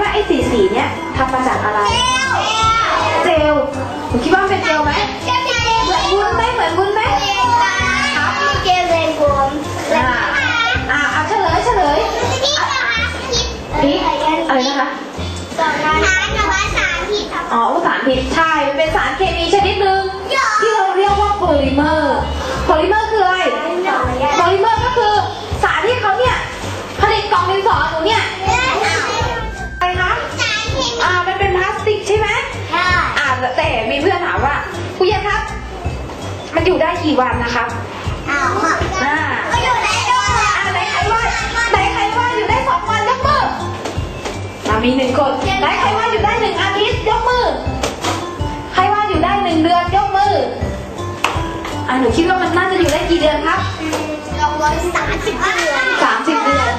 ว่าไอ้สีสีๆเนี่ยทำมาจากอะไร เจลหนูคิดว่ามันเป็นเจลไหมเหมือนวุ้นไหมเหมือนวุ้นไหมอ่าอ่าเอาเฉลยเฉลยพริกอะไรนะคะอ๋อสารพิษใช่มันเป็นสารเคมีชนิดหนึ่งที่เราเรียกว่าโพลิเมอร์โพลิเมอร์คืออะไรโพลิเมอร์ก็คือสารที่เขาเนี่ยผลิตกล่องดินสอหนูเนี่ย อยู่ได้กี่วันนะครับอ่าอ่าไหนใครว่าไหนใครว่าอยู่ได้สองวันยกมืออ่ามีหนึ่งคนไหนใครว่าอยู่ได้หนึ่งอาทิตย์ยกมือ ใครว่าอยู่ได้หนึ่งเดือนยกมืออ่าหนูคิดว่ามันน่าจะอยู่ได้กี่เดือนครับสามสิบเดือน